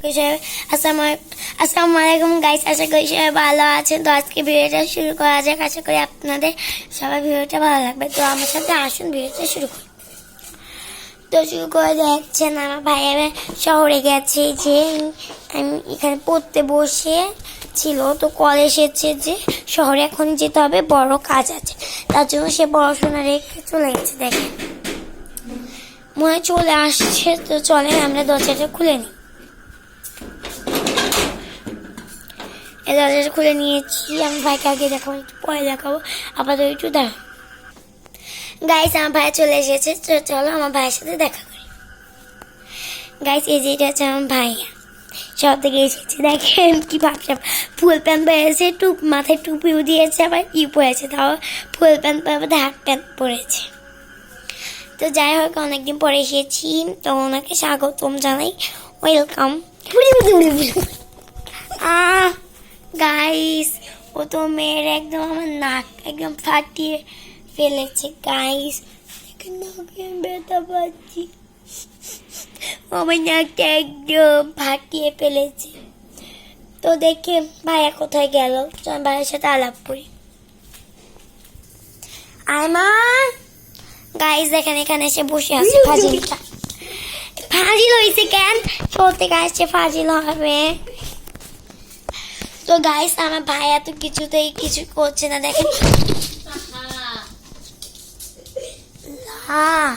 আসসালামু আলাইকুম গাইস আশা করি সবাই ভালো আছেন। তো আজকে ভিডিওটা শুরু করা যাক। আশা করি আপনাদের সবাই ভিডিওটা ভালো লাগবে। তো আমার সাথে আসুন, ভিডিওটা শুরু করি। তো শুরু করে দেখছেন, আমার ভাই শহরে গেছে যে আমি এখানে পড়তে বসে ছিল। তো কল এসেছে যে শহরে এখন যেতে হবে, বড় কাজ আছে। তার জন্য সে পড়াশোনা রেখে চলে গেছে, দেখেন। মনে চলে আসছে। তো চলে আমরা দরজাটা খুলে নিই। দরজাটা খুলে নিয়েছি, আমি ভাইকে আগে দেখাবো, একটু পরে দেখাবো। আপাতত একটু দাঁড়ান গাইস আমার ভাই চলে এসেছে চলো আমার ভাইয়ের সাথে দেখা করি। গাইস এই যে এটা হচ্ছে আমার ভাইয়া সব থেকে এসেছে, দেখেন কি ভাবসাব ফুল প্যান্ট পরেছে, টুপ, মাথায় টুপিও দিয়েছে, আবার ই পরেছে, তাও ফুল প্যান্ট পরে, আবার হাফ প্যান্ট পরেছে। তো যাই হোক, অনেকদিন পরে এসেছি, তো ওনাকে স্বাগতম জানাই। ওয়েলকাম গাইস ও তো মেয়ের একদম আমার নাক একদম ফাটিয়ে ফেলেছে গাইস নাকে ব্যথা পাচ্ছি। আমার নাকটা একদম ফাটিয়ে ফেলেছে। তো দেখে ভাইয়া কোথায় গেল? চল ভাইয়ের সাথে আলাপ করি। আয়মা গাইস দেখেন এখানে এসে বসে আছে ফাজিলটা। ফাজিল হয়েছে কেন? সত্যি গাইছে ফাজিল হবে। তো গাইস আমার ভাই এত কিছুতেই কিছু করছে না দেখেন। হ্যাঁ